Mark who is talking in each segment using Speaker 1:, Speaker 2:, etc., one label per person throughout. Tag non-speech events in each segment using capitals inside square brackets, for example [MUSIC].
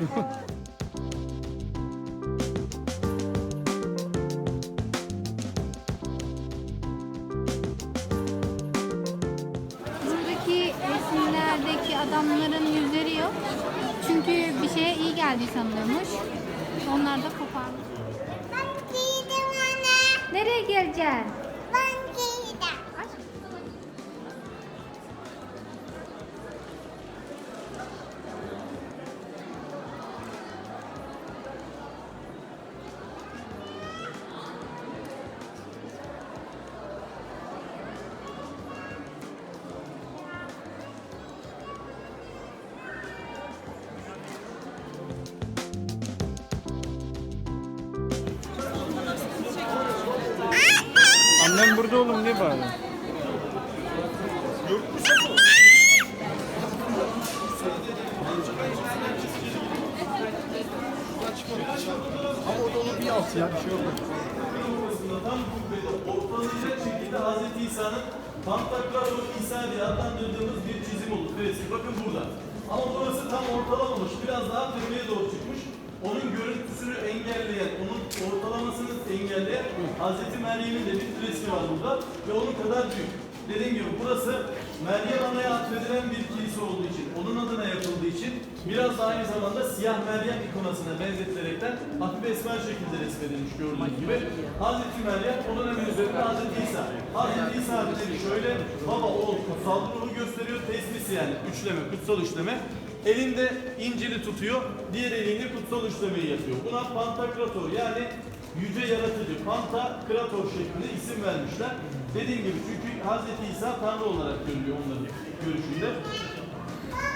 Speaker 1: Buradaki resimlerdeki adamların yüzleri yok. Çünkü bir şeye iyi geldi sanılıyormuş. Onlar da koparmış.
Speaker 2: Ben giydim anne.
Speaker 1: Nereye geleceksin?
Speaker 3: Ama o da onun bir altı ya bir şey yok.
Speaker 4: ortalayacak şekilde Hz. İsa'nın Pantokrator İsa diye adlandırdığımız bir çizim olur. Resim bakın burada. Ama burası tam ortalamamış. Biraz daha tepeye doğru çıkmış. Onun görüntüsünü engelleyen, onun ortalamasını engelleyen Hz. Meryem'in de bir resmi var burada. Ve onun kadar büyük. Dediğim gibi burası Meryem Ana'ya atfedilen bir kilise olduğu için, onun adına yapıldığı için biraz da aynı zamanda siyah Meryem ikonasına benzetilerekten hafif esmer şekilde resmedilmiş gördüğünüz gibi. Hazreti Meryem, onun hemen üzerinde Hazreti İsa. Hazreti İsa Hazretleri şöyle baba oğul kutsal ruhu gösteriyor, tesbisi yani üçleme, kutsal üçleme. Elinde İncil'i tutuyor, diğer eliyle kutsal üçlemeyi yapıyor. Buna Pantakrator yani yüce yaratıcı, Pantakrator şeklinde isim vermişler. Dediğim gibi çünkü Hazreti İsa Tanrı olarak görülüyor onların görüşünde.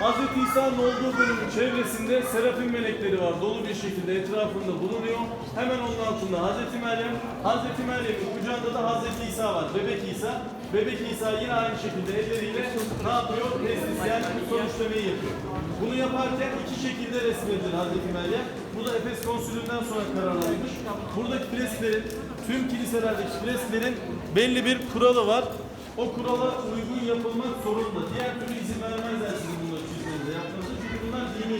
Speaker 4: Hazreti İsa'nın olduğu bölümün çevresinde serafim melekleri var. Dolu bir şekilde etrafında bulunuyor. Hemen onun altında Hazreti Meryem, Hazreti Meryem'in kucağında da Hazreti İsa var. Bebek İsa. Bebek İsa yine aynı şekilde elleriyle ne yapıyor? Teslis yani işlemeyi yapıyor. Bunu yaparken iki şekilde resmedilir Hazreti Meryem. Bu da Efes konsülünden sonra karar alınmış. Buradaki fresklerin, tüm kiliselerdeki fresklerin belli bir kuralı var. O kurala uygun yapılmak zorunda. Diğer türlü izin vermezler sizin bunları çizmenize yapmanıza. Çünkü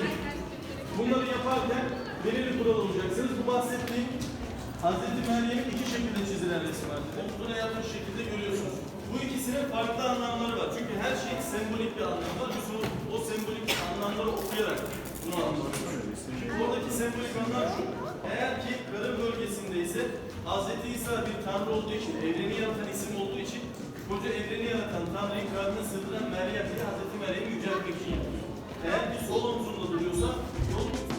Speaker 4: dini. Bunları yaparken belirli kural olacaksınız. Bu bahsettiğim Hazreti Meryem'in iki şekilde çizilen resim var. Omzuna yatmış şekilde görüyorsunuz. Bu ikisinin farklı anlamları var. Çünkü her şeyin sembolik bir anlamı var. Biz o sembolik anlamları okuyarak bunu anlatıyoruz. Şimdi buradaki sembolik anlam şu. Eğer ki karın bölgesinde ise Hz. İsa bir tanrı olduğu için, evreni yaratan isim olduğu için koca evreni yaratan Tanrı'yı karnına sığdıran Meryem ile Hz. Meryem'i yüceltmek için yapıyor. Eğer ki sol omzunda duruyorsa yol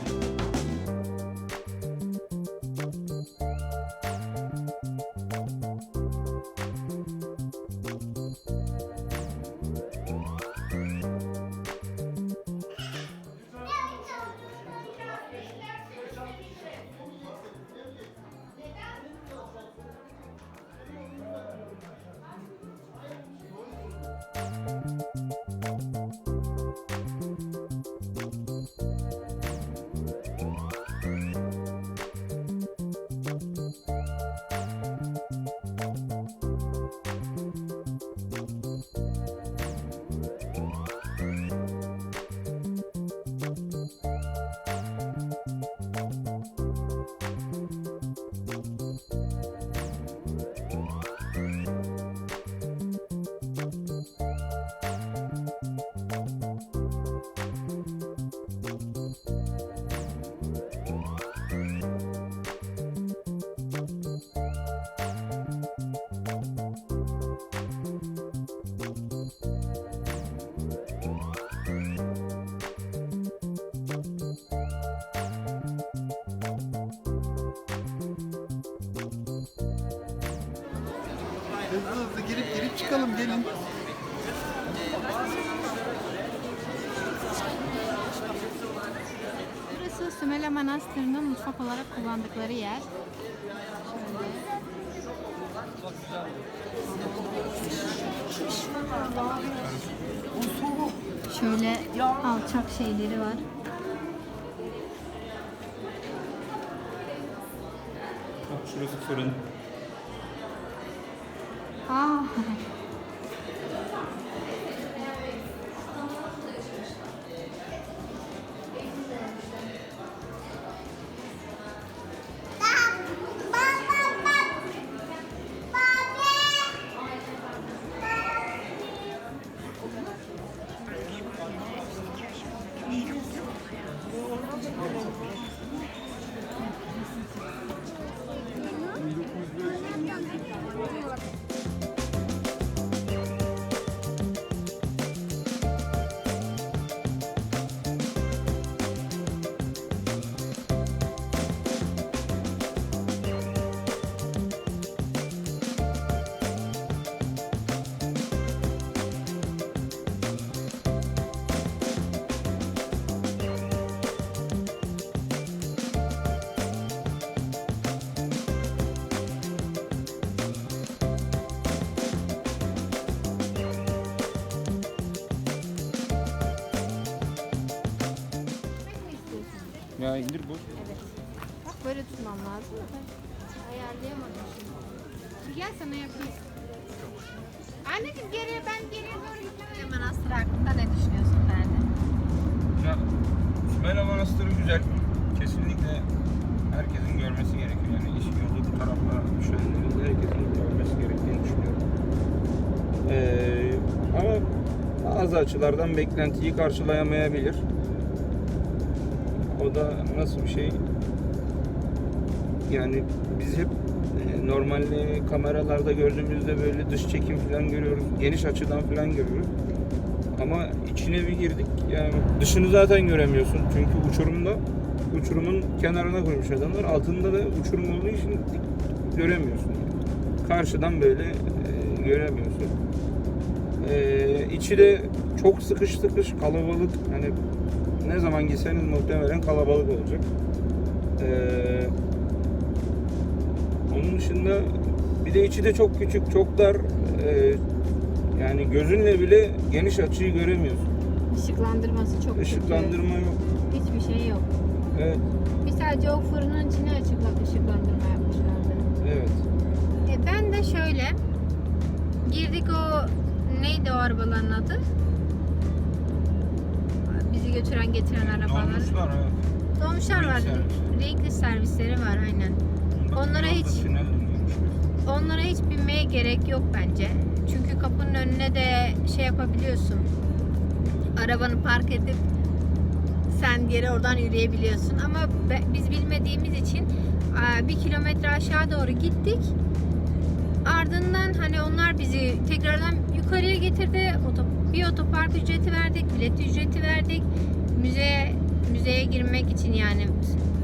Speaker 3: Hızlı hızlı girip girip çıkalım gelin.
Speaker 1: Burası Sümele Manastırı'nın mutfak olarak kullandıkları yer. Şöyle. Şöyle alçak şeyleri var.
Speaker 5: Bak şurası fırın.
Speaker 1: 啊哈哈
Speaker 5: Ya indir bu.
Speaker 1: Evet. Bak böyle tutmam lazım ayarlayamadım şimdi. Bir gel sana yapayım. Anneciğim geriye ben geriye doğru gitmem. Manastır hakkında ne düşünüyorsun Ferdi?
Speaker 5: Ya Sümeyla Manastırı güzel. Kesinlikle herkesin görmesi gerekiyor. Yani iş yolu bu tarafta düşenlerin herkesin görmesi gerektiğini düşünüyorum. Ee, ama bazı açılardan beklentiyi karşılayamayabilir. Da nasıl bir şey? Yani biz hep e, normalde kameralarda gördüğümüzde böyle dış çekim falan görüyoruz. Geniş açıdan falan görüyoruz. Ama içine bir girdik. Yani dışını zaten göremiyorsun. Çünkü uçurumda uçurumun kenarına koymuş adamlar. Altında da uçurum olduğu için göremiyorsun. Karşıdan böyle e, göremiyorsun. E, içi de çok sıkış sıkış kalabalık. Hani ne zaman gitseniz muhtemelen kalabalık olacak. E, onun dışında bir de içi de çok küçük, çok dar. E, yani gözünle bile geniş açıyı göremiyorsun.
Speaker 1: Işıklandırması çok kötü.
Speaker 5: Işıklandırma yok.
Speaker 1: Hiçbir şey yok.
Speaker 5: Evet,
Speaker 1: Bir sadece o fırının içine açık ışıklandırma yapmışlardı.
Speaker 5: evet.
Speaker 1: E ben de şöyle girdik o neydi o arabaların adı? Götüren getiren arabalar.
Speaker 5: Dolmuşlar evet.
Speaker 1: Dolmuşlar var. Renkli servisleri var aynen. Onlara hiç-. Onlara hiç binmeye gerek yok bence. Çünkü kapının önüne de şey yapabiliyorsun. Arabanı park edip sen geri oradan yürüyebiliyorsun. Ama biz bilmediğimiz için bir kilometre aşağı doğru gittik. Ardından hani onlar bizi tekrardan yukarıya getirdi. Oto- bir otopark ücreti verdik, bilet ücreti verdik. Müze müzeye girmek için yani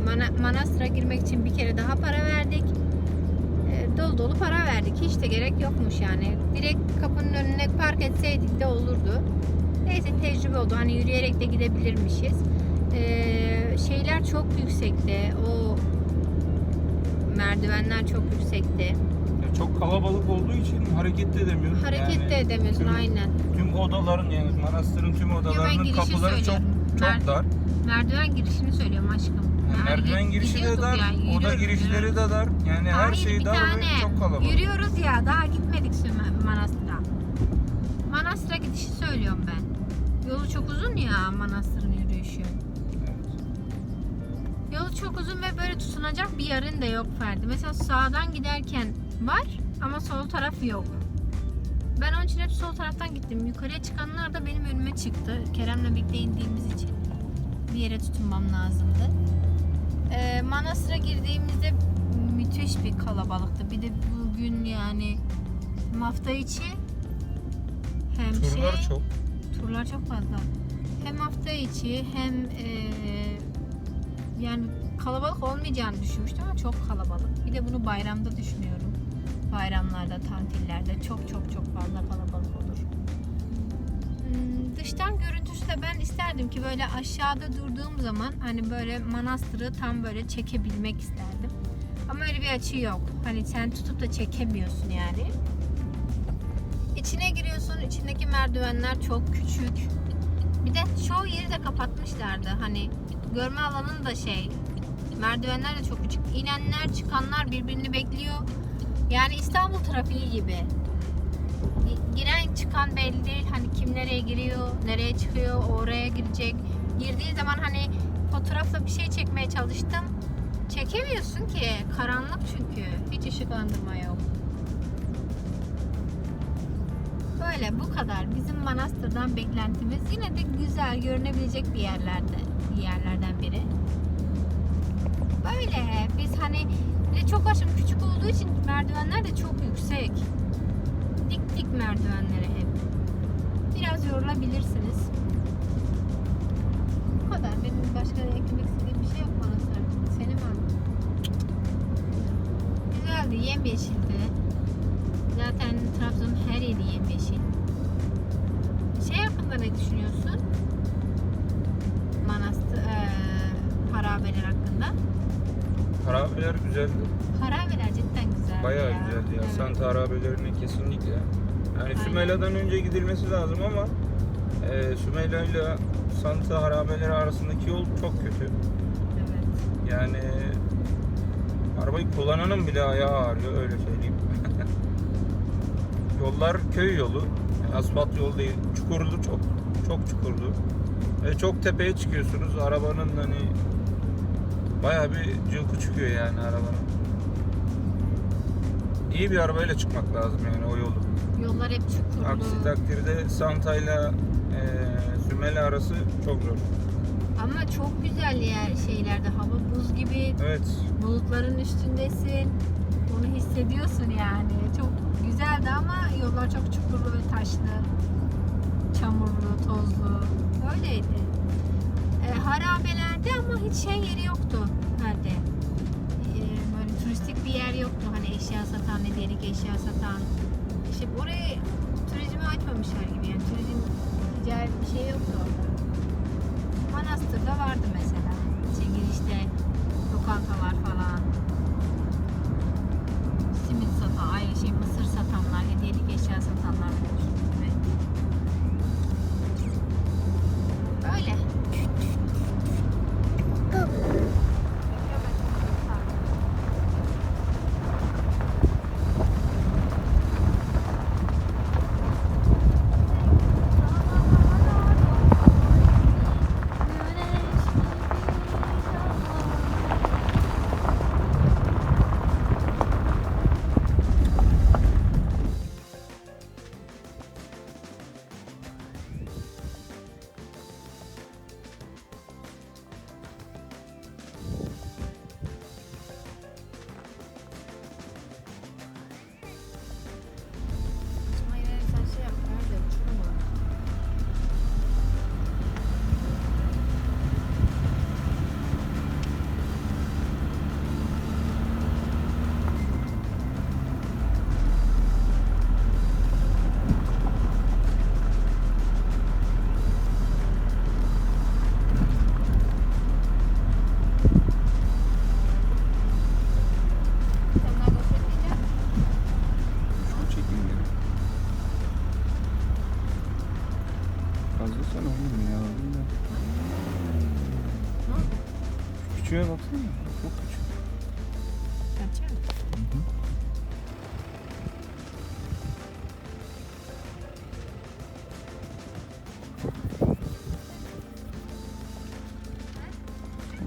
Speaker 1: Mana- Manastır'a girmek için bir kere daha para verdik e, dolu dolu para verdik. Hiç de gerek yokmuş yani. Direkt kapının önüne park etseydik de olurdu. Neyse tecrübe oldu. Hani yürüyerek de gidebilirmişiz. Ee, şeyler çok yüksekti. O merdivenler çok yüksekti.
Speaker 5: Çok kalabalık olduğu için hareket de edemiyoruz.
Speaker 1: Hareket de edemiyorsun
Speaker 5: tüm-
Speaker 1: aynen.
Speaker 5: Tüm odaların yani manastırın tüm odalarının
Speaker 1: girişi
Speaker 5: kapıları çok
Speaker 1: söylüyorum.
Speaker 5: çok
Speaker 1: Mer-
Speaker 5: dar.
Speaker 1: Merdiven girişini söylüyorum aşkım.
Speaker 5: Yani merdiven girişi de
Speaker 1: gidiyorduk
Speaker 5: dar,
Speaker 1: yani,
Speaker 5: oda
Speaker 1: yürüyoruz,
Speaker 5: girişleri
Speaker 1: yürüyoruz.
Speaker 5: de dar. Yani her
Speaker 1: Hayır,
Speaker 5: şey
Speaker 1: bir
Speaker 5: dar
Speaker 1: tane.
Speaker 5: ve çok kalabalık.
Speaker 1: Yürüyoruz ya daha gitmedik Süme- Manastır'a. Manastır'a gidişi söylüyorum ben. Yolu çok uzun ya Manastır'ın yürüyüşü. Yolu çok uzun ve böyle tutunacak bir yerin de yok Ferdi. Mesela sağdan giderken var ama sol taraf yok. Ben onun için hep sol taraftan gittim. Yukarıya çıkanlar da benim önüme çıktı. Kerem'le birlikte indiğimiz için bir yere tutunmam lazımdı. Ee, Manastır'a girdiğimizde müthiş bir kalabalıktı. Bir de bugün yani hafta içi hem
Speaker 5: Turlar
Speaker 1: şey,
Speaker 5: çok.
Speaker 1: turlar çok fazla. Hem hafta içi hem eee, yani kalabalık olmayacağını düşünmüştüm ama çok kalabalık. Bir de bunu bayramda düşünüyorum. Bayramlarda, tatillerde çok çok çok fazla kalabalık olur. Hmm, Dıştan görüntüsü de ben isterdim ki böyle aşağıda durduğum zaman hani böyle manastırı tam böyle çekebilmek isterdim. Ama öyle bir açı yok. Hani sen tutup da çekemiyorsun yani. İçine giriyorsun. içindeki merdivenler çok küçük. Bir de çoğu yeri de kapatmışlardı. Hani görme alanın da şey merdivenler de çok küçük. İnenler çıkanlar birbirini bekliyor. Yani İstanbul trafiği gibi. Gi- Giren çıkan belli değil. Hani kim nereye giriyor, nereye çıkıyor, oraya girecek. Girdiği zaman hani fotoğrafla bir şey çekmeye çalıştım. Çekemiyorsun ki. Karanlık çünkü. Hiç ışıklandırma yok. Böyle bu kadar. Bizim manastırdan beklentimiz yine de güzel görünebilecek bir yerlerde yerlerden biri. Böyle biz hani de çok aşırı küçük olduğu için merdivenler de çok yüksek. Dik dik merdivenleri hep. Biraz yorulabilirsiniz. Bu kadar. Benim başka eklemek istediğim bir şey yok manastır. Senin var mı? Güzeldi. Yemyeşildi. Zaten Trabzon'un her yeri yemyeşil. Şey hakkında ne düşünüyorsun? Harabeler
Speaker 5: güzeldi.
Speaker 1: Harabeler cidden güzel.
Speaker 5: Bayağı güzeldi ya.
Speaker 1: Evet.
Speaker 5: Santa harabelerine kesinlikle. Yani. Sümeyla'dan önce gidilmesi lazım ama e, Sümeyla ile Santa harabeleri arasındaki yol çok kötü.
Speaker 1: Evet.
Speaker 5: Yani arabayı kullananın bile ayağı ağrıyor öyle söyleyeyim. [LAUGHS] Yollar köy yolu. Yani asfalt yol değil. Çukurlu çok. Çok çukurlu. Ve çok tepeye çıkıyorsunuz. Arabanın hani bayağı bir cılkı çıkıyor yani arabanın. İyi bir arabayla çıkmak lazım yani o yolu.
Speaker 1: Yollar hep çukurlu.
Speaker 5: Aksi takdirde Santa ile Sümele arası çok zor.
Speaker 1: Ama çok güzel yer şeylerde hava buz gibi
Speaker 5: Evet.
Speaker 1: bulutların üstündesin. Onu hissediyorsun yani. Çok güzeldi ama yollar çok çukurlu ve taşlı. Çamurlu, tozlu. Öyleydi. E, harabelerde ama hiç şey yeri yoktu nerede. E, böyle turistik bir yer yoktu. Hani eşya satan, ne delik eşya satan. İşte orayı turizme açmamışlar gibi yani. Turizm ticari bir şey yoktu orada. Manastır'da vardı mesela. İşte girişte lokantalar falan. Simit satan, ay şey mısır satanlar, hediyelik eşya satanlar
Speaker 5: Küçüğe baksana. Çok küçük.
Speaker 1: Kaçar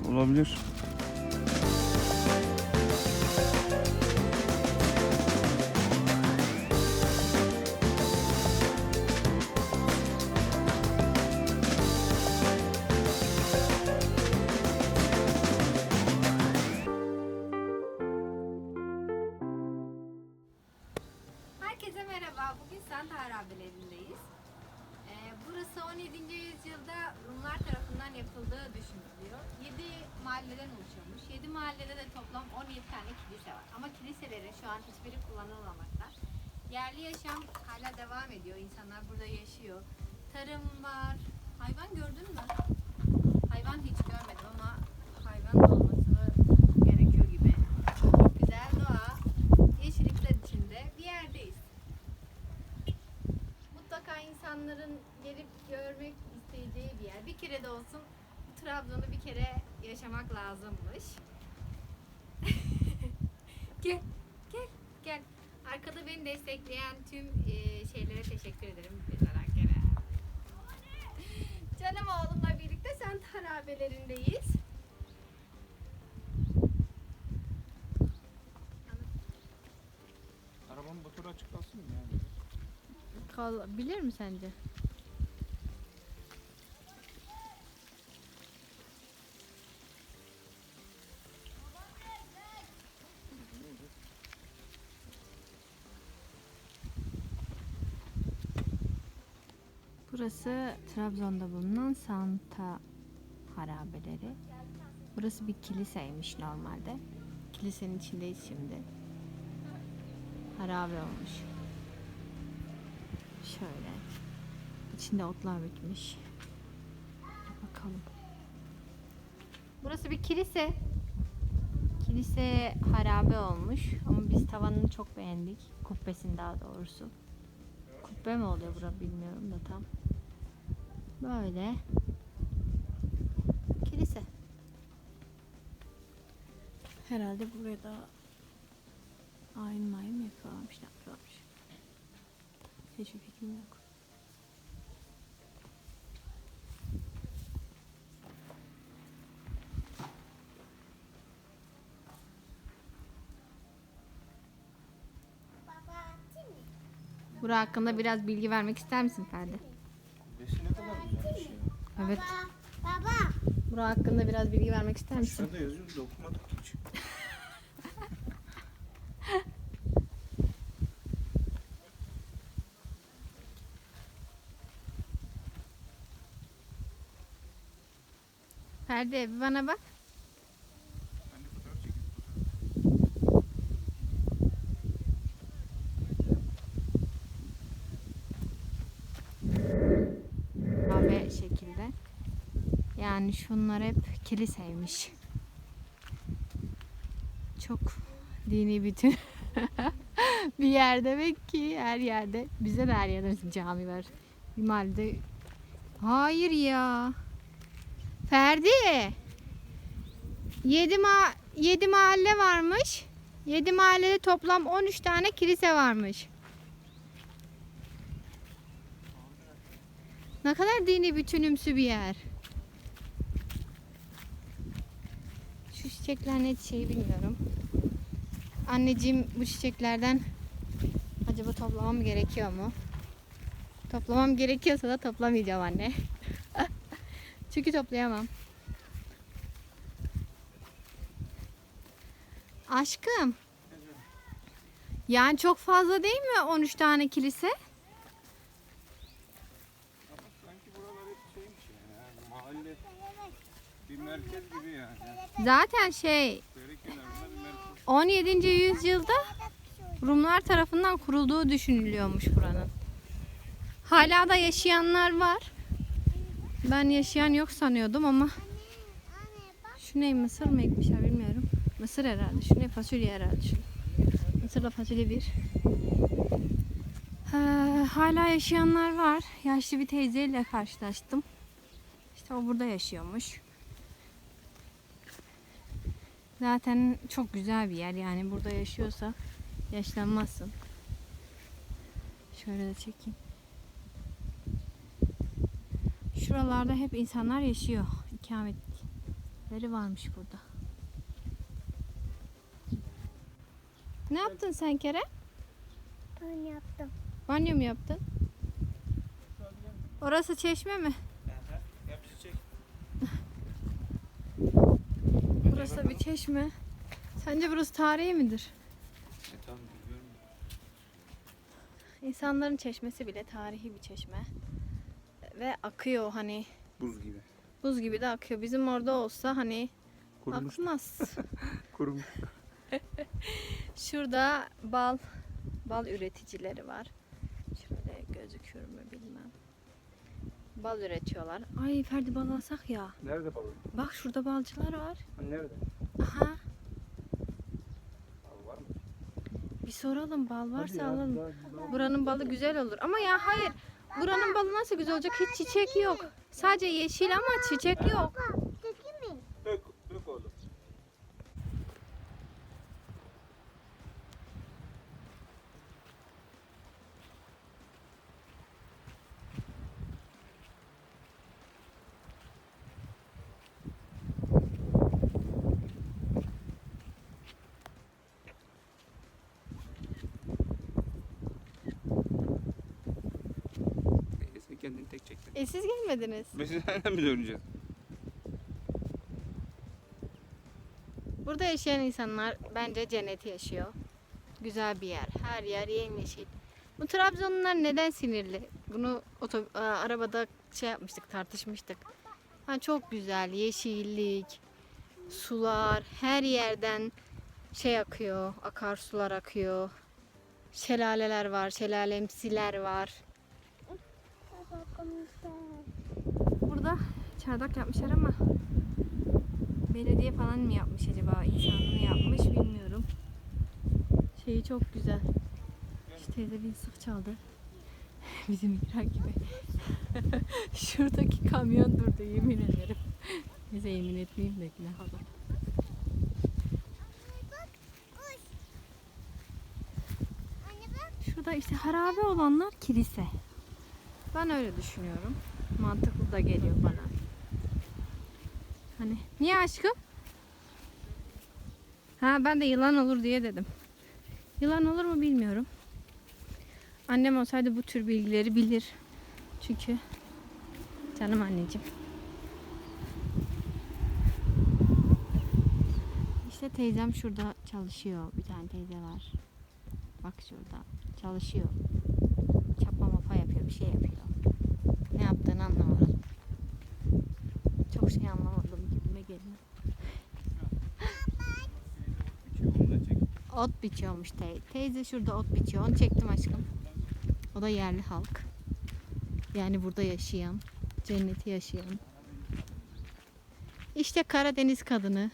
Speaker 1: mı?
Speaker 5: Olabilir.
Speaker 1: Kere yaşamak lazımmış. [LAUGHS] gel, gel, gel. Arkada beni destekleyen tüm e, şeylere teşekkür ederim. Gene. Canım oğlumla birlikte sen harabelerindeyiz.
Speaker 5: Arabanın motoru açık kalsın mı yani?
Speaker 1: Kalabilir mi sence? Burası Trabzon'da bulunan Santa harabeleri. Burası bir kiliseymiş normalde. Kilisenin içindeyiz şimdi. Harabe olmuş. Şöyle. İçinde otlar bitmiş. Bakalım. Burası bir kilise. Kilise harabe olmuş ama biz tavanını çok beğendik. Kubbesini daha doğrusu. Kubbe mi oluyor bura bilmiyorum da tam. Böyle. Kilise. Herhalde burada ayin mayın mı yapıyorlarmış, ne yapıyorlarmış. Hiçbir fikrim yok.
Speaker 2: Baba açayım mı?
Speaker 1: Bura hakkında biraz bilgi vermek ister misin Ferdi?
Speaker 5: Besi ne kadar güzelmiş ya.
Speaker 1: Evet.
Speaker 2: Baba. Baba.
Speaker 1: Bura hakkında biraz bilgi vermek ister misin?
Speaker 5: Şurada yazıyor da okumadık hiç.
Speaker 1: Ferdi bana bak.
Speaker 5: Ben de fotoğraf çekeyim.
Speaker 1: Abi şekilde. Yani şunlar hep kiliseymiş. Çok dini bütün [LAUGHS] bir yer demek ki her yerde. Bize de her yerde cami var. Bir mahallede. Hayır ya. Ferdi. Yedi, ma yedi mahalle varmış. Yedi mahallede toplam 13 tane kilise varmış. Ne kadar dini bütünümsü bir yer. Şu çiçekler ne çiçeği bilmiyorum. Anneciğim bu çiçeklerden acaba toplamam gerekiyor mu? Toplamam gerekiyorsa da toplamayacağım anne. [LAUGHS] Çünkü toplayamam. Aşkım. Yani çok fazla değil mi 13 tane kilise?
Speaker 5: Ama sanki buralar hep şeymiş yani. yani mahalle bir merkez gibi yani.
Speaker 1: Zaten şey
Speaker 5: Dere kenarında bir merkez.
Speaker 1: 17. yüzyılda Rumlar tarafından kurulduğu düşünülüyormuş buranın. Hala da yaşayanlar var. Ben yaşayan yok sanıyordum ama şu ne mısır mı ekmişler bilmiyorum. Mısır herhalde. Şu ne fasulye herhalde şu. Mısırla fasulye bir. Ee, hala yaşayanlar var. Yaşlı bir teyzeyle karşılaştım. İşte o burada yaşıyormuş. Zaten çok güzel bir yer yani burada yaşıyorsa yaşlanmazsın. Şöyle de çekeyim. Şuralarda hep insanlar yaşıyor. İkametleri varmış burada. Ne yaptın sen Kerem?
Speaker 2: Ben yaptım.
Speaker 1: Banyo mu yaptın? Orası çeşme mi?
Speaker 5: Yap çiçek.
Speaker 1: Burası da bir çeşme. Sence burası tarihi midir?
Speaker 5: E tamam biliyorum.
Speaker 1: İnsanların çeşmesi bile tarihi bir çeşme. Ve akıyor hani
Speaker 5: Buz gibi.
Speaker 1: buz gibi de akıyor. Bizim orada olsa hani
Speaker 5: Kurumuş.
Speaker 1: akmaz. [LAUGHS]
Speaker 5: Kurumuş. [LAUGHS]
Speaker 1: Şurada bal bal üreticileri var. Şöyle gözükür mü bilmem. Bal üretiyorlar. Ay Ferdi bal alsak ya.
Speaker 5: Nerede balık?
Speaker 1: Bak şurada balcılar var.
Speaker 5: Nerede?
Speaker 1: Aha.
Speaker 5: Abi var mı?
Speaker 1: Bir soralım bal varsa alalım. Buranın balı güzel olur. Ama ya hayır. Buranın balı nasıl güzel olacak? Hiç çiçek yok. Sadece yeşil ama çiçek yok.
Speaker 5: E
Speaker 1: siz gelmediniz.
Speaker 5: Biz nereden mi döneceğiz?
Speaker 1: Burada yaşayan insanlar bence cenneti yaşıyor. Güzel bir yer. Her yer yemyeşil. Bu Trabzonlular neden sinirli? Bunu oto- a, arabada şey yapmıştık, tartışmıştık. Ha, çok güzel, yeşillik, sular, her yerden şey akıyor, akarsular akıyor. Şelaleler var, şelalemsiler var. Burada çardak yapmışlar ama belediye falan mı yapmış acaba insanını yapmış bilmiyorum. Şeyi çok güzel. Şu teyze bir sık çaldı. [LAUGHS] Bizim İran gibi. [LAUGHS] Şuradaki kamyon durdu yemin ederim. [LAUGHS] Neyse yemin etmeyeyim de günah olur. Şurada işte harabe olanlar kilise. Ben öyle düşünüyorum. Mantıklı da geliyor bana. Hani niye aşkım? Ha ben de yılan olur diye dedim. Yılan olur mu bilmiyorum. Annem olsaydı bu tür bilgileri bilir. Çünkü canım anneciğim. İşte teyzem şurada çalışıyor. Bir tane teyze var. Bak şurada çalışıyor. Bir şey yapıyor. Ne yaptığını anlamadım. Çok şey anlamadım gibime geliyor. Ot biçiyormuş teyze. Teyze şurada ot biçiyor. Onu çektim aşkım. O da yerli halk. Yani burada yaşayan, cenneti yaşayan. İşte Karadeniz kadını.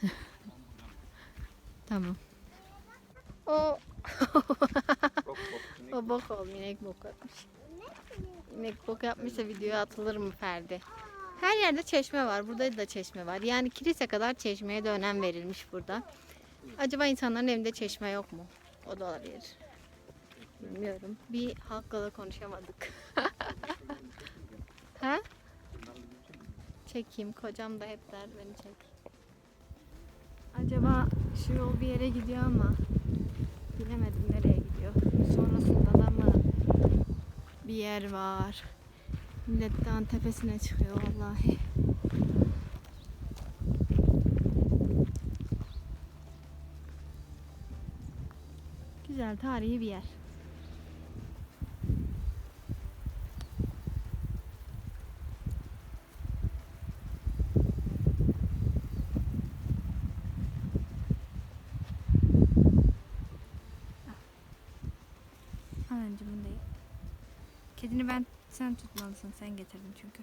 Speaker 1: [LAUGHS] tamam. O [LAUGHS] o bok oldu. inek bok yapmış. Bok yapmışsa videoya atılır mı Ferdi? Her yerde çeşme var. Burada da çeşme var. Yani kilise kadar çeşmeye de önem verilmiş burada. Acaba insanların evinde çeşme yok mu? O da olabilir. Bilmiyorum. Bir halkla da konuşamadık. [LAUGHS] ha? Çekeyim. Kocam da hep der beni çek. Acaba şu yol bir yere gidiyor ama bilemedim nereye gidiyor. Sonrasında da mı bir yer var. Millet dağın tepesine çıkıyor vallahi. Güzel tarihi bir yer. Al önce bunu da ye. Kedini ben sen tutmalısın. Sen getirdin çünkü.